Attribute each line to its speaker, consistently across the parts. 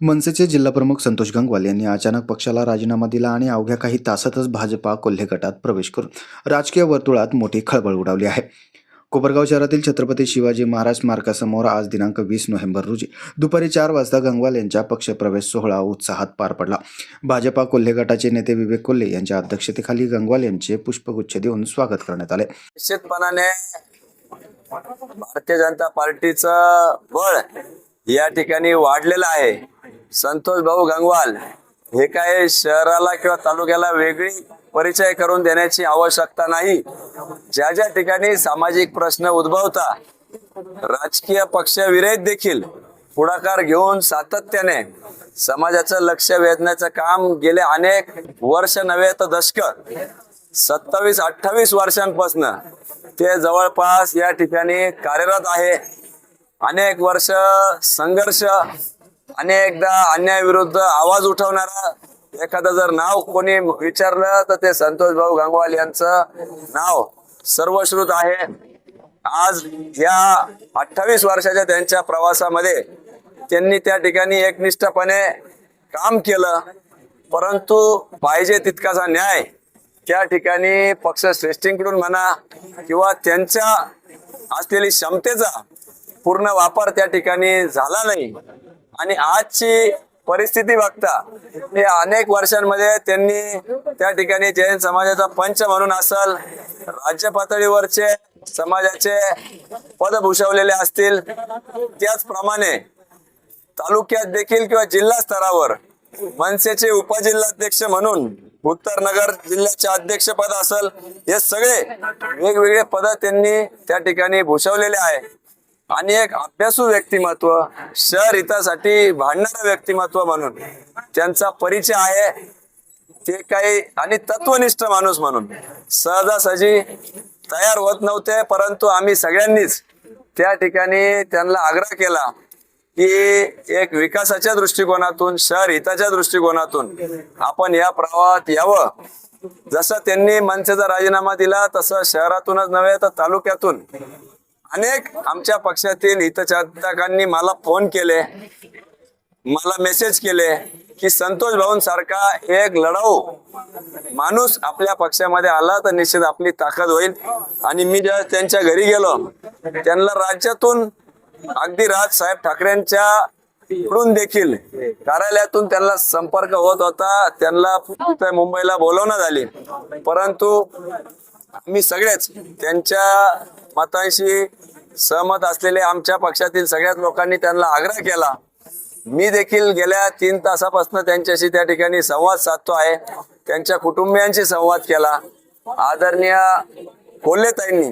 Speaker 1: मनसेचे जिल्हाप्रमुख संतोष गंगवाल यांनी अचानक पक्षाला राजीनामा दिला आणि अवघ्या काही तासातच भाजपा कोल्हे गटात प्रवेश करून राजकीय वर्तुळात मोठी खळबळ उडावली आहे. कोपरगाव शहरातील छत्रपती शिवाजी महाराज स्मारकासमोर आज दिनांक वीस नोव्हेंबर रोजी दुपारी चार वाजता गंगवाल यांच्या पक्षप्रवेश सोहळा उत्साहात पार पडला. भाजपा कोल्हे गटाचे नेते विवेक कोल्हे यांच्या अध्यक्षतेखाली गंगवाल यांचे पुष्पगुच्छ देऊन स्वागत करण्यात आले.
Speaker 2: निश्चितपणाने भारतीय जनता पार्टीचं बळ या ठिकाणी वाढलेलं आहे. संतोष भाऊ गंगवाल हे काय शहराला किंवा तालुक्याला वेगळी परिचय करून देण्याची आवश्यकता नाही. ज्या ज्या ठिकाणी सामाजिक प्रश्न उद्भवता राजकीय पक्षविरहित देखील पुढाकार घेऊन सातत्याने समाजाचं लक्ष वेधण्याचं काम गेले अनेक वर्ष नव्हे तर दशक. सत्तावीस अठ्ठावीस वर्षांपासून ते जवळपास या ठिकाणी कार्यरत आहे. अनेक वर्ष संघर्ष अनेकदा अन्यायाविरुद्ध आवाज उठवणारा एखादं जर नाव कोणी विचारलं तर ते संतोष भाऊ गंगवाल यांचं नाव सर्वश्रुत आहे. आज या अठ्ठावीस वर्षाच्या त्यांच्या प्रवासामध्ये त्यांनी त्या ठिकाणी एकनिष्ठपणे काम केलं. परंतु पाहिजे तितकासा न्याय त्या ठिकाणी पक्ष श्रेष्ठींकडून म्हणा किंवा त्यांच्या असलेली क्षमतेचा पूर्ण वापर त्या ठिकाणी झाला नाही. आणि आजची परिस्थिती बघता हे अनेक वर्षांमध्ये त्यांनी त्या ठिकाणी जैन समाजाचा पंच म्हणून असल राज्य पातळीवरचे समाजाचे पद भूषवलेले असतील त्याचप्रमाणे तालुक्यात देखील किंवा जिल्हा स्तरावर मनसेचे उपजिल्हाध्यक्ष म्हणून उत्तर नगर जिल्ह्याचे अध्यक्षपद असेल हे सगळे वेगवेगळे पद त्यांनी त्या ठिकाणी भूषवलेले आहे. आणि एक अभ्यासू व्यक्तिमत्व शहर हितासाठी भांडणारं व्यक्तिमत्व म्हणून. त्यांचा परिचय आहे ते काही आणि तत्वनिष्ठ माणूस म्हणून. सहजासहजी तयार होत नव्हते परंतु आम्ही सगळ्यांनीच त्या ठिकाणी त्यांना आग्रह केला की एक विकासाच्या दृष्टिकोनातून शहर हिताच्या दृष्टिकोनातून आपण या प्रवाहात यावं. जसं त्यांनी मनसेचा राजीनामा दिला तसं शहरातूनच नव्हे तर तालुक्यातून अनेक आमच्या पक्षातील हितचिंतकांनी मला फोन केले मला मेसेज केले की संतोष भाऊंसारखा एक लढाऊ माणूस आपल्या पक्षामध्ये आला तर निश्चित आपली ताकद होईल. आणि मी ज्या त्यांच्या घरी गेलो त्यांना राज्यातून अगदी राज साहेब ठाकरेंच्या कडून देखील कार्यालयातून त्यांना संपर्क होत होता. त्यांना मुंबईला बोलवण्यात आली. परंतु आम्ही सगळेच त्यांच्या मतांशी सहमत असलेले आमच्या पक्षातील सगळ्याच लोकांनी त्यांना आग्रह केला. मी देखील गेल्या तीन तासापासून त्यांच्याशी त्या ठिकाणी संवाद साधतो आहे. त्यांच्या कुटुंबियांशी संवाद केला. आदरणीय कोल्हेताईंनी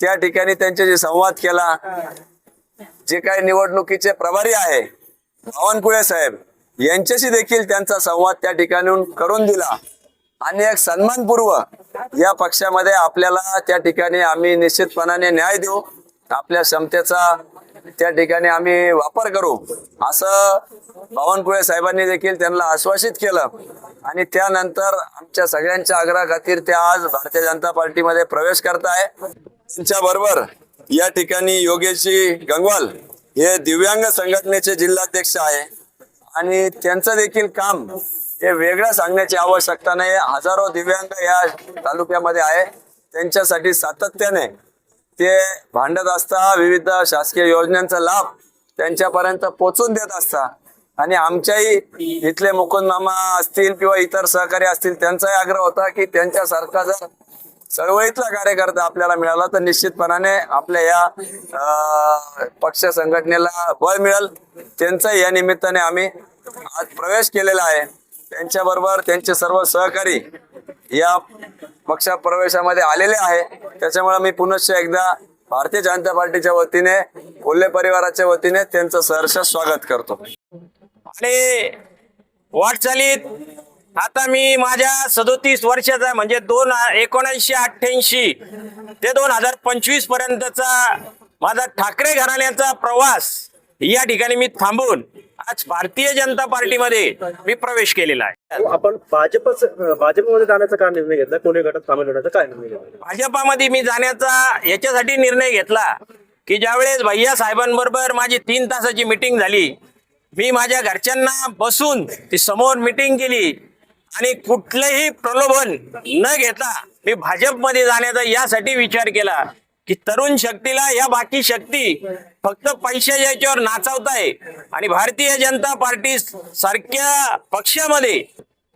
Speaker 2: त्या ठिकाणी त्यांच्याशी संवाद केला. जे काही निवडणुकीचे प्रभारी आहे बावनकुळे साहेब यांच्याशी देखील त्यांचा संवाद त्या ठिकाणून करून दिला. आणि एक सन्मानपूर्व या पक्षामध्ये आपल्याला त्या ठिकाणी आम्ही निश्चितपणाने न्याय देऊ. आपल्या क्षमतेचा त्या ठिकाणी आम्ही वापर करू. असं बावनकुळे साहेबांनी देखील त्यांना आश्वासित केलं. आणि त्यानंतर आमच्या सगळ्यांच्या आग्रह खातीर ते आज भारतीय जनता पार्टीमध्ये प्रवेश करत आहे त्यांच्या बरोबर या ठिकाणी योगेशजी गंगवाल हे दिव्यांग संघटनेचे जिल्हाध्यक्ष आहे. आणि त्यांचं देखील काम हे वेगळं सांगण्याची आवश्यकता नाही. हजारो दिव्यांग या तालुक्यामध्ये आहे. त्यांच्यासाठी सातत्याने ते भांडत असता विविध शासकीय योजनांचा लाभ त्यांच्यापर्यंत पोचून देत असता आणि आमच्याही इथले मुकुंदमामा असतील किंवा इतर सहकारी असतील त्यांचाही आग्रह होता की त्यांच्यासारखा जर चळवळीतला कार्यकर्ता आपल्याला मिळाला तर निश्चितपणाने आपल्या या पक्ष संघटनेला बळ मिळेल. त्यांचाही या निमित्ताने आम्ही आज प्रवेश केलेला आहे. त्यांच्याबरोबर त्यांचे सर्व सहकारी या पक्ष प्रवेशामध्ये आलेले आहे. त्याच्यामुळे मी पुनश्च एकदा भारतीय जनता पार्टीच्या वतीने कोल्हे परिवाराच्या वतीने त्यांचं सहर्ष स्वागत करतो.
Speaker 3: आणि वाटचालीत आता मी माझ्या सदोतीस वर्षाचा म्हणजे दोन एकोणऐंशी अठ्ठ्याऐंशी ते दोन हजार पंचवीस पर्यंतचा माझा ठाकरे घराण्याचा प्रवास या ठिकाणी मी थांबून आज भारतीय जनता पार्टीमध्ये मी प्रवेश केलेला आहे.
Speaker 4: आपण भाजप भाजपमध्ये जाण्याचा काय निर्णय घेतला? कोणी गटात सामील होण्याचा काय निर्णय घेतला?
Speaker 3: भाजपामध्ये मी जाण्याचा याच्यासाठी निर्णय घेतला की ज्यावेळेस भैया साहेबांबरोबर माझी तीन तासाची मिटिंग झाली मी माझ्या घरच्यांना बसून ती समोर मिटिंग केली आणि कुठलंही प्रलोभन न घेता मी भाजपमध्ये जाण्याचा यासाठी विचार केला. की तरुण शक्तीला या बाकी शक्ती फक्त पैशाच्या याच्यावर नाचवताय. आणि भारतीय जनता पार्टी सारख्या पक्षामध्ये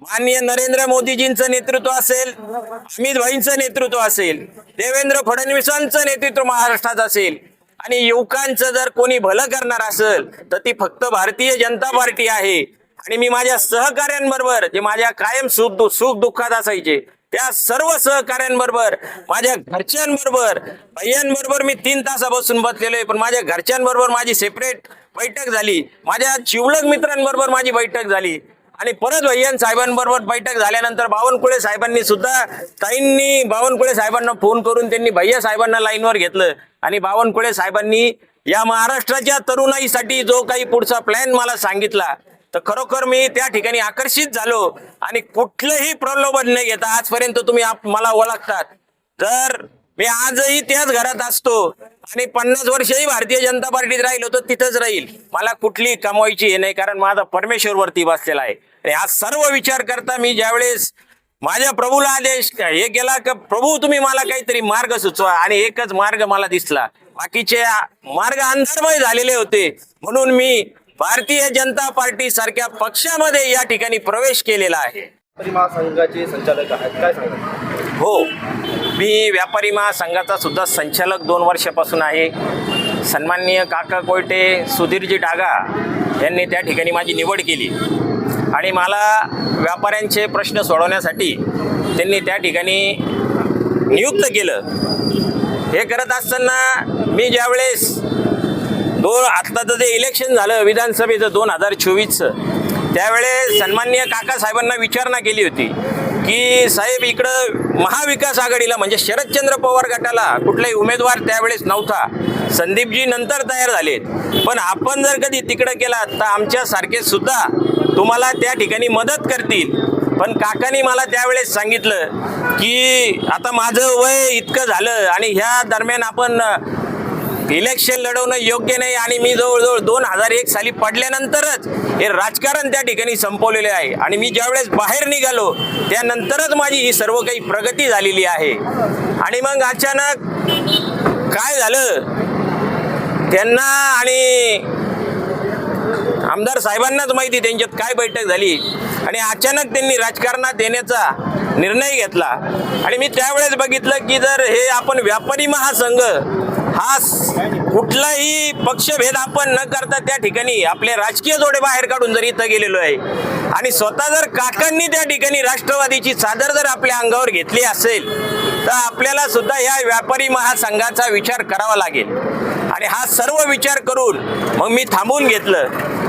Speaker 3: माननीय नरेंद्र मोदीजींचं नेतृत्व असेल अमित भाईंचं नेतृत्व असेल देवेंद्र फडणवीसांचं नेतृत्व महाराष्ट्रात असेल आणि युवकांचं जर कोणी भलं करणार असेल तर ती फक्त भारतीय जनता पार्टी आहे. आणि मी माझ्या सहकाऱ्यांबरोबर जे माझ्या कायम सुख सुख दुःखात असायचे त्या सर्व सहकाऱ्यांबरोबर माझ्या घरच्यांबरोबर भैयांबरोबर मी तीन तासापासून बसलेलो आहे. पण माझ्या घरच्यांबरोबर माझी सेपरेट बैठक झाली. माझ्या जिवलग मित्रांबरोबर माझी बैठक झाली. आणि परत भैयन साहेबांबरोबर बैठक झाल्यानंतर बावनकुळे साहेबांनी सुद्धा ताईंनी बावनकुळे साहेबांना फोन करून त्यांनी भैया साहेबांना लाईनवर घेतलं. आणि बावनकुळे साहेबांनी या महाराष्ट्राच्या तरुणाईसाठी जो काही पुढचा प्लॅन मला सांगितला तर खरोखर मी त्या ठिकाणी आकर्षित झालो आणि कुठलंही प्रलोभन न घेता आजपर्यंत तुम्ही मला ओळखतात. तर मी आजही त्याच घरात असतो आणि पन्नास वर्षही भारतीय जनता पार्टीत राहिलो तर तिथंच राहील. मला कुठली कमवायची हे नाही कारण माझा परमेश्वर वरती बसलेला आहे. आणि हा सर्व विचार करता मी ज्यावेळेस माझ्या प्रभूला आदेश हे केला का प्रभू तुम्ही मला काहीतरी मार्ग सुचवा. आणि एकच मार्ग मला दिसला. बाकीचे मार्ग अंधारमय झालेले होते. म्हणून मी भारतीय जनता पार्टी सारख्या पक्षामध्ये या ठिकाणी प्रवेश केलेला आहे.
Speaker 4: महासंघाचे संचालक आहेत काय सांगतात
Speaker 3: हो मी व्यापारी महासंघाचा सुद्धा संचालक दोन वर्षापासून आहे. सन्माननीय काका कोयटे सुधीरजी डागा यांनी त्या ठिकाणी माझी निवड केली. आणि मला व्यापाऱ्यांचे प्रश्न सोडवण्यासाठी त्यांनी त्या ठिकाणी नियुक्त केलं. हे करत असताना मी ज्यावेळेस दोन आत्ताचं जे इलेक्शन झालं विधानसभेचं दोन हजार चोवीसचं. त्यावेळेस सन्माननीय काकासाहेबांना विचारणा केली होती की साहेब इकडं महाविकास आघाडीला म्हणजे शरदचंद्र पवार गटाला कुठलाही उमेदवार त्यावेळेस नव्हता. संदीपजी नंतर तयार झालेत. पण आपण जर कधी तिकडं गेलात तर आमच्यासारखे सुद्धा तुम्हाला त्या ठिकाणी मदत करतील. पण काकांनी मला त्यावेळेस सांगितलं की आता माझं वय इतकं झालं आणि ह्या दरम्यान आपण इलेक्शन लढवणं योग्य नाही आणि मी जवळजवळ दोन हजार एक साली पडल्यानंतरच हे राजकारण त्या ठिकाणी संपवलेले आहे. आणि मी ज्यावेळेस बाहेर निघालो त्यानंतरच माझी ही सर्व काही प्रगती झालेली आहे. आणि मग अचानक काय झालं? त्यांना आणि आमदार साहेबांनाच माहिती त्यांच्यात काय बैठक झाली? आणि अचानक त्यांनी राजकारणात येण्याचा निर्णय घेतला. आणि मी त्यावेळेस बघितलं की जर हे आपण व्यापारी महासंघ हा कुठलाही पक्षभेद आपण न करता त्या ठिकाणी आपले राजकीय जोडे बाहेर काढून जर इथं गेलेलो आहे आणि स्वतः जर काकांनी त्या ठिकाणी राष्ट्रवादीची चादर जर आपल्या अंगावर घेतली असेल तर आपल्याला सुद्धा या व्यापारी महासंघाचा विचार करावा लागेल. आणि हा सर्व विचार करून मग मी थांबून घेतलं.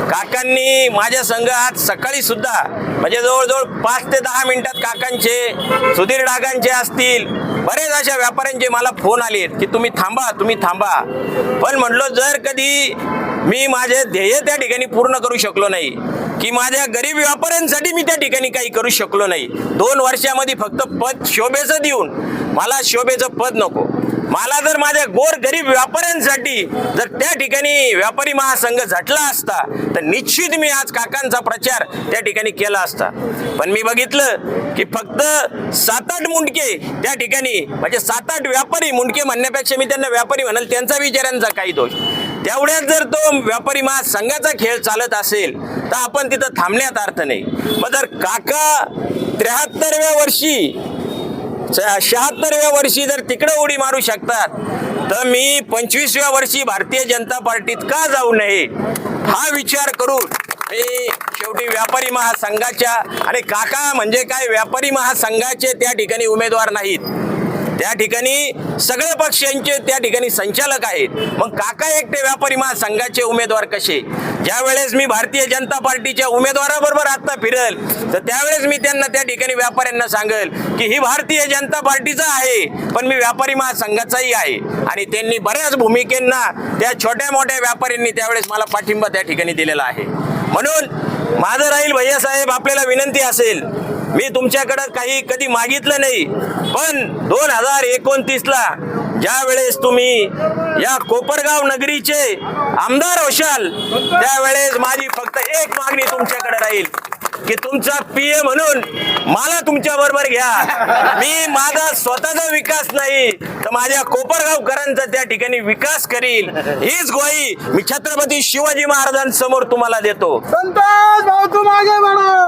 Speaker 3: काकांनी माझ्या संघ आज सकाळी सुद्धा म्हणजे जवळजवळ पाच ते दहा मिनिटात काकांचे सुधीर डागांचे असतील बरेच अशा व्यापाऱ्यांचे मला फोन आलेत की तुम्ही थांबा तुम्ही थांबा. पण म्हटलो जर कधी मी माझे ध्येय त्या ठिकाणी पूर्ण करू शकलो नाही की माझ्या गरीब व्यापाऱ्यांसाठी मी त्या ठिकाणी काही करू शकलो नाही दोन वर्षामध्ये फक्त पद शोभेचं देऊन मला शोभेचं पद नको. मला जर माझ्या गोर गरीब व्यापाऱ्यांसाठी जर त्या ठिकाणी व्यापारी महासंघ झटला असता तर निश्चित मी आज काकांचा प्रचार त्या ठिकाणी केला असता. पण मी बघितलं की फक्त सात आठ मुंडके त्या ठिकाणी म्हणजे सात आठ व्यापारी मुंडके म्हणण्यापेक्षा मी त्यांना व्यापारी म्हणाल त्यांचा विचारांचा काही दोष. तेवढ्यात जर तो व्यापारी महासंघाचा खेळ चालत असेल तर आपण तिथं थांबण्यात अर्थ नाही. मग जर काका त्र्याहत्तरव्या वर्षी शहात्तरव्या वर्षी जर तिकडं उडी मारू शकतात तर मी पंचवीसव्या वर्षी भारतीय जनता पार्टीत का जाऊ नये? हा विचार करून मी शेवटी व्यापारी महासंघाच्या आणि काका म्हणजे काय? व्यापारी महासंघाचे त्या ठिकाणी उमेदवार नाहीत. त्या ठिकाणी सगळ्या पक्षांचे त्या ठिकाणी संचालक आहेत. मग काका एकटे व्यापारी महासंघाचे उमेदवार कसे? ज्या वेळेस मी भारतीय जनता पार्टीच्या उमेदवाराबरोबर आता फिरल तर त्यावेळेस मी त्यांना त्या ठिकाणी व्यापाऱ्यांना सांगेल की ही भारतीय जनता पार्टीचा आहे पण मी व्यापारी महासंघाचाही आहे. आणि त्यांनी बऱ्याच भूमिकेंना त्या छोट्या मोठ्या व्यापाऱ्यांनी त्यावेळेस मला पाठिंबा त्या ठिकाणी दिलेला आहे. म्हणून माझं राहील भैया साहेब आपल्याला विनंती असेल मी तुमच्याकडं काही कधी मागितलं नाही. पण दोन हजार एकोणतीसला ज्या वेळेस तुम्ही या कोपरगाव नगरीचे आमदार होशाल त्यावेळेस माझी फक्त एक मागणी तुमच्याकडे राहील की तुमचा पी ए म्हणून मला तुमच्या बरोबर घ्या. मी माझा स्वतःचा विकास नाही तर माझ्या कोपरगावकरांचा त्या ठिकाणी विकास करील हीच ग्वाही मी छत्रपती शिवाजी महाराजांसमोर तुम्हाला देतो.
Speaker 5: संतोष भाऊ तू मागे म्हणा